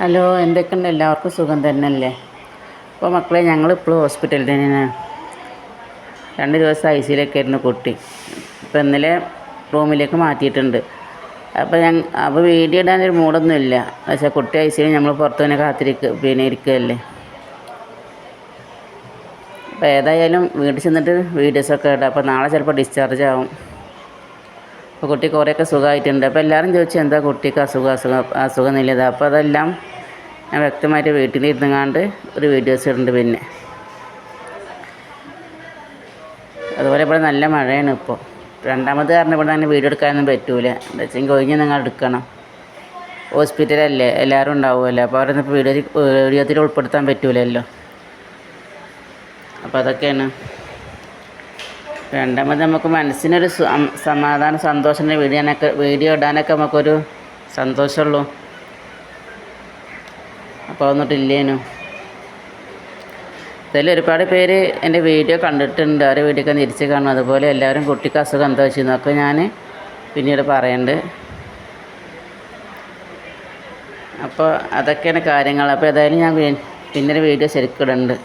Hello എന്തൊക്കെയുണ്ട്? എല്ലാവർക്കും സുഖം തന്നെയല്ലേ? അപ്പോൾ മക്കളെ ഞങ്ങളിപ്പോഴും ഹോസ്പിറ്റലിൽ തന്നെയാണ്. രണ്ട് ദിവസം ഐ സിയിലൊക്കെ ആയിരുന്നു കുട്ടി. ഇപ്പോൾ ഇന്നലെ റൂമിലേക്ക് മാറ്റിയിട്ടുണ്ട്. അപ്പോൾ ഞങ്ങൾ അപ്പോൾ വീഡിയോ ഇടാനൊരു മൂടൊന്നും ഇല്ല പക്ഷേ കുട്ടി ഐ സിയിൽ നമ്മൾ പുറത്ത് തന്നെ കാത്തിരിക്കുക പിന്നെ ഇരിക്കുകയല്ലേ അപ്പോൾ ഏതായാലും വീട്ടിൽ ചെന്നിട്ട് വീഡിയോസൊക്കെ ഇടാം. അപ്പോൾ നാളെ ചിലപ്പോൾ ഡിസ്ചാർജ് ആവും. അപ്പോൾ കുട്ടി കുറേയൊക്കെ സുഖമായിട്ടുണ്ട്. അപ്പോൾ എല്ലാവരും ചോദിച്ചു എന്താ കുട്ടിക്ക് അസുഖം? അസുഖം അസുഖം ഇല്ലത് അപ്പോൾ അതെല്ലാം ഞാൻ വ്യക്തമായിട്ട് വീട്ടിലിരുന്നങ്ങാണ്ട് ഒരു വീഡിയോസ് ഇടുന്നുണ്ട് പിന്നെ. അതുപോലെ ഇവിടെ നല്ല മഴയാണ് ഇപ്പോൾ രണ്ടാമത് കാരണം ഇവിടെ തന്നെ വീഡിയോ എടുക്കാനൊന്നും പറ്റൂല. എന്താ വെച്ചെങ്കിൽ ഒഴിഞ്ഞ് നിങ്ങൾ എടുക്കണം. ഹോസ്പിറ്റലല്ലേ എല്ലാവരും ഉണ്ടാവുമല്ലോ. അപ്പോൾ അവരൊന്നും ഇപ്പോൾ വീഡിയോ വീഡിയോത്തിൽ ഉൾപ്പെടുത്താൻ പറ്റൂലല്ലോ. അപ്പോൾ അതൊക്കെയാണ്. രണ്ടാമത് നമുക്ക് മനസ്സിനൊരു സമാധാന സന്തോഷം വീഡിയോ വീഡിയോ ഇടാനൊക്കെ നമുക്കൊരു സന്തോഷമുള്ളൂ. അപ്പോൾ ഒന്നിട്ടില്ലേനു ഇതിൽ ഒരുപാട് പേര് എന്റെ വീഡിയോ കണ്ടിട്ടുണ്ട്. അവരെ വീഡിയോ ഒക്കെ തിരിച്ച് കാണും അതുപോലെ എല്ലാവരും കുട്ടിക്ക് അസുഖം എന്താ വെച്ചെന്നൊക്കെ ഞാൻ പിന്നീട് പറയുന്നുണ്ട് അപ്പോൾ അതൊക്കെയാണ് കാര്യങ്ങൾ. അപ്പോൾ ഏതായാലും ഞാൻ പിന്നൊരു വീഡിയോ ശരിക്കും ഇടുന്നുണ്ട്